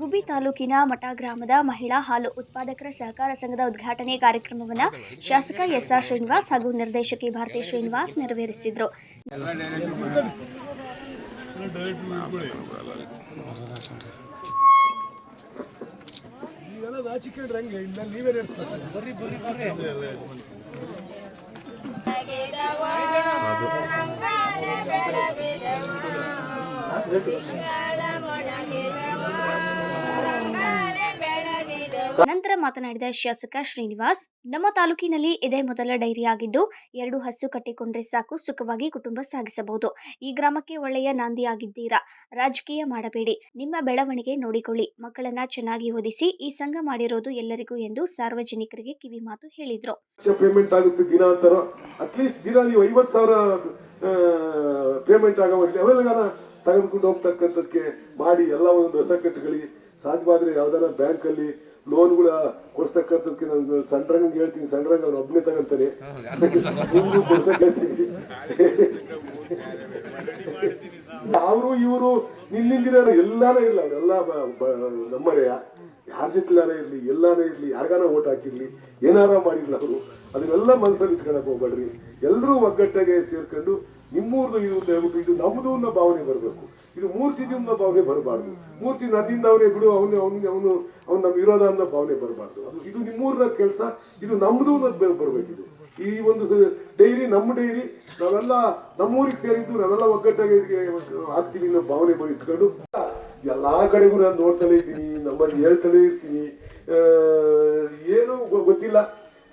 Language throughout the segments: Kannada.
ಗುಬ್ಬಿ ತಾಲೂಕಿನ ಮಠ ಗ್ರಾಮದ ಮಹಿಳಾ ಹಾಲು ಉತ್ಪಾದಕರ ಸಹಕಾರ ಸಂಘದ ಉದ್ಘಾಟನೆ ಕಾರ್ಯಕ್ರಮವನ್ನು ಶಾಸಕ ಎಸ್ಆರ್ ಶ್ರೀನಿವಾಸ್ ಹಾಗೂ ನಿರ್ದೇಶಕಿ ಭಾರತಿ ಶ್ರೀನಿವಾಸ್ ನೆರವೇರಿಸಿದರು. ನಂತರ ಮಾತನಾಡಿದ ಶಾಸಕ ಶ್ರೀನಿವಾಸ್, ನಮ್ಮ ತಾಲೂಕಿನಲ್ಲಿ ಇದೇ ಮೊದಲ ಡೈರಿ ಆಗಿದ್ದು ಎರಡು ಹಸು ಕಟ್ಟಿಕೊಂಡ್ರೆ ಸಾಕು, ಸುಖವಾಗಿ ಕುಟುಂಬ ಸಾಗಿಸಬಹುದು. ಈ ಗ್ರಾಮಕ್ಕೆ ಒಳ್ಳೆಯ ನಾಂದಿಯಾಗಿದ್ದೀರಾ ರಾಜಕೀಯ ಮಾಡಬೇಡಿ. ನಿಮ್ಮ ಬೆಳವಣಿಗೆ ನೋಡಿಕೊಳ್ಳಿ. ಮಕ್ಕಳನ್ನ ಚೆನ್ನಾಗಿ ಓದಿಸಿ, ಈ ಸಂಘ ಮಾಡಿರೋದು ಎಲ್ಲರಿಗೂ ಎಂದು ಸಾರ್ವಜನಿಕರಿಗೆ ಕಿವಿ ಮಾತು ಹೇಳಿದ್ರು. ತೆಗೆದುಕೊಂಡು ಹೋಗ್ತಕ್ಕಂಥದ್ದಕ್ಕೆ ಮಾಡಿ ಎಲ್ಲ ಒಂದು ಹೊಸ ಕಟ್ಟುಗಳಿಗೆ. ಸಾಧ್ಯವಾದರೆ ಯಾವ್ದಾರ ಬ್ಯಾಂಕಲ್ಲಿ ಲೋನ್ಗಳ ಕೊಡ್ಸ್ತಕ್ಕಂಥದ್ದಕ್ಕೆ ನಾನು ಸಣ್ಣ ಹೇಳ್ತೀನಿ ಸಣ್ಣ ಅವ್ನು ಒಬ್ಬನೇ ತಗೊಂತಾನೆ ಅವರು ಇವರು ನಿಲ್ಲಿಂದಿರೋ ಎಲ್ಲಾನೇ ಇಲ್ಲ ಅವರೆಲ್ಲ ನಮ್ಮರೆಯ ಯಾರ ಜೊತೆಲಾನೇ ಇರಲಿ ಎಲ್ಲಾನೇ ಇರ್ಲಿ ಯಾರಿಗಾನ ಓಟ್ ಹಾಕಿರ್ಲಿ ಏನಾರ ಮಾಡಿರ್ಲಿ ಅವರು. ಅದನ್ನೆಲ್ಲ ಮನಸ್ಸಲ್ಲಿ ಇಟ್ಕೊಳಕ್ ಹೋಗ್ಬೇಡ್ರಿ. ಎಲ್ಲರೂ ಒಗ್ಗಟ್ಟಾಗೆ ಸೇರ್ಕೊಂಡು ನಿಮ್ಮೂರ್ದು ಇದು ಅಂತ ಹೇಳ್ಬಿಟ್ಟು ಇದು ನಮ್ದು ಅನ್ನೋ ಭಾವನೆ ಬರಬೇಕು. ಇದು ಮೂರ್ತಿದು ಅನ್ನೋ ಭಾವನೆ ಬರಬಾರ್ದು. ಮೂರ್ತಿ ನದಿಯಿಂದ ಅವನೇ ಬಿಡು, ಅವನು, ಅವನಿಗೆ, ಅವನು, ಅವ್ನು ನಮ್ಮ ವಿರೋಧ ಅನ್ನೋ ಭಾವನೆ ಬರಬಾರ್ದು. ಅದು ಇದು ನಿಮ್ಮೂರ್ನ ಕೆಲಸ, ಇದು ನಮ್ಮದು ಅನ್ನೋದು ಬರಬೇಕು ಇದು ಈ ಒಂದು ಡೈರಿ, ನಮ್ಮ ಡೈರಿ, ನಾವೆಲ್ಲ ನಮ್ಮೂರಿಗೆ ಸೇರಿದ್ದು ನಾವೆಲ್ಲ ಒಗ್ಗಟ್ಟಾಗಿ ಆಗ್ತೀವಿ ಅನ್ನೋ ಭಾವನೆ ಇಟ್ಕೊಂಡು ಎಲ್ಲಾ ಕಡೆಗೂ ನಾನು ನೋಡ್ತಲೇ ಇದ್ದೀನಿ, ನಮ್ಮಲ್ಲಿ ಹೇಳ್ತಲೇ ಇರ್ತೀನಿ. ಏನು ಗೊತ್ತಿಲ್ಲ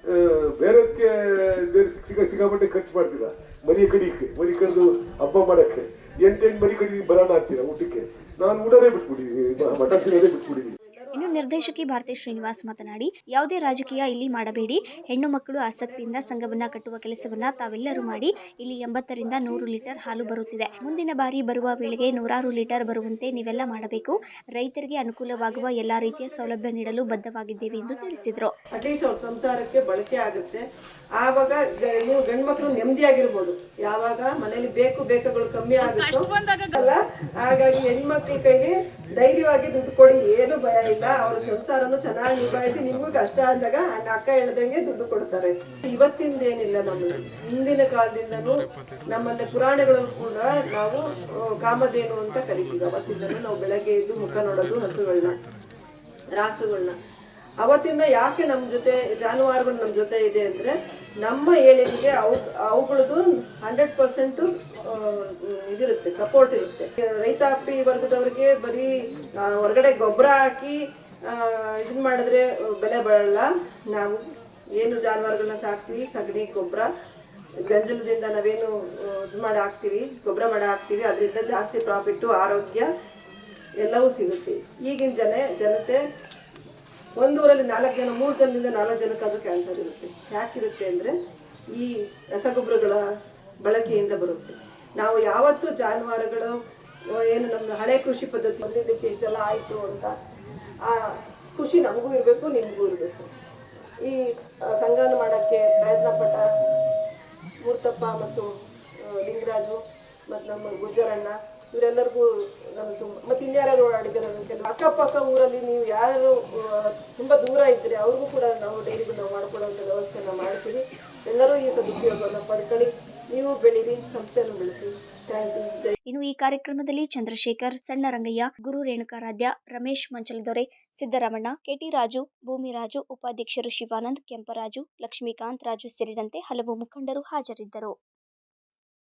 ಆ, ಬೇರೆದಕ್ಕೆ ಬೇರೆ ಸಿಕ್ಕ ಸಿಕ್ಕ ಸಿಕ್ಕಾಪಟ್ಟೆ ಖರ್ಚು ಮಾಡ್ತೀರಾ? ಮರಿ ಕಡಿಯಕ್ಕೆ ಮರಿ ಕಡ್ದು ಹಬ್ಬ ಮಾಡಕ್ಕೆ. ಎಂಟೆಂಟು ಮರಿ ಕಡಿ ಬರೋಣ ಹಾಕ್ತೀರಾ ಊಟಕ್ಕೆ? ನಾನು ಊಟನೇ ಬಿಟ್ಬಿಟ್ಟಿದ್ದೀನಿ ಮಠ ತಿನ್ನೋದೇ ಬಿಟ್ಬಿಟ್ಟಿದ್ದೀನಿ ಇನ್ನು ನಿರ್ದೇಶಕಿ ಭಾರತಿ ಶ್ರೀನಿವಾಸ್ ಮಾತನಾಡಿ ಯಾವುದೇ ರಾಜಕೀಯ ಇಲ್ಲಿ ಮಾಡಬೇಡಿ. ಹೆಣ್ಣು ಮಕ್ಕಳು ಆಸಕ್ತಿಯಿಂದ ಸಂಘವನ್ನ ಕಟ್ಟುವ ಕೆಲಸವನ್ನ ತಾವೆಲ್ಲರೂ ಮಾಡಿ. ಇಲ್ಲಿ ಎಂಬತ್ತರಿಂದ ನೂರು ಲೀಟರ್ ಹಾಲು ಬರುತ್ತಿದೆ. ಮುಂದಿನ ಬಾರಿ ಬರುವ ವೇಳೆಗೆ ನೂರಾರು ಲೀಟರ್ ಬರುವಂತೆ ನೀವೆಲ್ಲ ಮಾಡಬೇಕು. ರೈತರಿಗೆ ಅನುಕೂಲವಾಗುವ ಎಲ್ಲಾ ರೀತಿಯ ಸೌಲಭ್ಯ ನೀಡಲು ಬದ್ಧವಾಗಿದ್ದೇವೆ ಎಂದು ತಿಳಿಸಿದರು. ಅಟ್ಲೀಸ್ಟ್ ಅವ್ರ ಸಂಸಾರಕ್ಕೆ ಬಳಕೆ ಆಗುತ್ತೆ. ಆವಾಗ ನೀವು ಗಂಡ್ಮಕ್ಳು ನೆಮ್ಮದಿಯಾಗಿರ್ಬೋದು. ಯಾವಾಗ ಮನೇಲಿ ಬೇಕು ಬೇಕಗಳು ಕಮ್ಮಿ ಆಗುತ್ತೋ ಅಲ್ಲ ಹಾಗಾಗಿ ಹೆಣ್ಮಕ್ಳ ಕೈಗೆ ಧೈರ್ಯವಾಗಿ ದುಡ್ಡು ಕೊಡಿ. ಏನು ಭಯ ಇಲ್ಲ ಅವ್ರ ಸಂಸಾರನು ಚೆನ್ನಾಗಿ ನಿಭಾಯಿಸಿ, ನಿಮಗೂ ಕಷ್ಟ ಆದಾಗ ಅಣ್ಣ, ಅಕ್ಕ ಹೇಳ್ದಂಗೆ ದುಡ್ಡು ಕೊಡ್ತಾರೆ. ಇವತ್ತಿಂದ ಏನಿಲ್ಲ ನಮ್ಮಲ್ಲಿ ಹಿಂದಿನ ಕಾಲದಿಂದನೂ ನಮ್ಮಲ್ಲಿ ಪುರಾಣಗಳು ಕೂಡ ನಾವು ಕಾಮಧೇನು ಅಂತ ಕರಿತೀವಿ. ಅವತ್ತಿಂದನೂ ನಾವು ಬೆಳಗ್ಗೆ ಎದ್ದು ಮುಖ ನೋಡೋದು ಹಸುಗಳನ್ನ ರಾಸುಗಳನ್ನ ಅವತ್ತಿಂದ ಯಾಕೆ ನಮ್ಮ ಜೊತೆ, ಜಾನುವಾರುಗಳು ನಮ್ಮ ಜೊತೆ ಇದೆ ಅಂದ್ರೆ ನಮ್ಮ ಏಳಿಗೆಗೆ ಅವು, ಅವುಗಳದ್ದು ಹಂಡ್ರೆಡ್ ಪರ್ಸೆಂಟ್ ಇದಿರುತ್ತೆ ಸಪೋರ್ಟ್ ಇರುತ್ತೆ. ರೈತಾಪಿ ವರ್ಗದವ್ರಿಗೆ ಬರೀ ಹೊರಗಡೆ ಗೊಬ್ಬರ ಹಾಕಿ ಇದನ್ನ ಮಾಡಿದ್ರೆ ಬೆಲೆ ಬರಲ್ಲ. ನಾವು ಏನು ಜಾನುವಾರುಗಳನ್ನ ಸಾಕ್ತೀವಿ, ಸಗಣಿ, ಗೊಬ್ಬರ, ಗಂಜಲದಿಂದ ನಾವೇನು ಇದು ಮಾಡಿ ಹಾಕ್ತೀವಿ, ಗೊಬ್ಬರ ಮಾಡಿ ಹಾಕ್ತೀವಿ, ಅದರಿಂದ ಜಾಸ್ತಿ ಪ್ರಾಫಿಟ್ಟು ಆರೋಗ್ಯ ಎಲ್ಲವೂ ಸಿಗುತ್ತೆ. ಈಗಿನ ಜನ, ಜನತೆ ಒಂದು ಊರಲ್ಲಿ ನಾಲ್ಕು ಜನ, ಮೂರು ಜನದಿಂದ ನಾಲ್ಕು ಜನಕ್ಕಾದ್ರೂ ಕ್ಯಾನ್ಸರ್ ಇರುತ್ತೆ. ಯಾಕಿರುತ್ತೆ ಅಂದರೆ ಈ ರಸಗೊಬ್ಬರಗಳ ಬಳಕೆಯಿಂದ ಬರುತ್ತೆ. ನಾವು ಯಾವತ್ತೂ ಜಾನುವಾರುಗಳು ಏನು ನಮ್ಮ ಹಳೆ ಕೃಷಿ ಪದ್ಧತಿ ಮೊದಲಿದ್ದಕ್ಕೆ ಇಷ್ಟೆಲ್ಲ ಆಯಿತು ಅಂತ, ಆ ಖುಷಿ ನಮಗೂ ಇರಬೇಕು, ನಿಮಗೂ ಇರಬೇಕು. ಈ ಸಂಘನ ಮಾಡೋಕ್ಕೆ ಪ್ರಯತ್ನ ಪಟ್ಟ ಮೂರ್ತಪ್ಪ ಮತ್ತು ಲಿಂಗರಾಜು ಮತ್ತು ನಮ್ಮ ಗುಜ್ಜರಣ್ಣ ಇವರೆಲ್ಲರಿಗೂ ನಾನು ತುಂಬ ಮತ್ತು ಇನ್ಯಾರು ಕೆಲವು ಅಕ್ಕಪಕ್ಕ ಊರಲ್ಲಿ ನೀವು ಯಾರು ತುಂಬಾ ದೂರ ಇದ್ದರೆ ಅವ್ರಿಗೂ ಕೂಡ ನಾವು ಡೈಲಿ ನಾವು ಮಾಡ್ಕೊಡೋಂಥ ವ್ಯವಸ್ಥೆಯನ್ನ ಮಾಡ್ತೀವಿ. ಎಲ್ಲರೂ ಈ ಸದುಪಯೋಗವನ್ನು ಪಡ್ಕೊಳ್ಳಿ. ನೀವು ಬೆಳೀರಿ, ಸಂಸ್ಥೆಯನ್ನು ಬೆಳೆಸಿ. ಇನ್ನು ಈ ಕಾರ್ಯಕ್ರಮದಲ್ಲಿ ಚಂದ್ರಶೇಖರ್ ಸಣ್ಣ ರಂಗಯ್ಯ ಗುರು ರೇಣುಕಾರಾಧ್ಯ, ರಮೇಶ್ ಮಂಚಲದೊರೆ, ಸಿದ್ದರಾಮಣ್ಣ, ಕೆಟಿ ರಾಜು ಭೂಮಿರಾಜು ಉಪಾಧ್ಯಕ್ಷರು ಶಿವಾನಂದ್, ಕೆಂಪರಾಜು, ಲಕ್ಷ್ಮೀಕಾಂತ್ ರಾಜು ಸೇರಿದಂತೆ ಹಲವು ಮುಖಂಡರು ಹಾಜರಿದ್ದರು.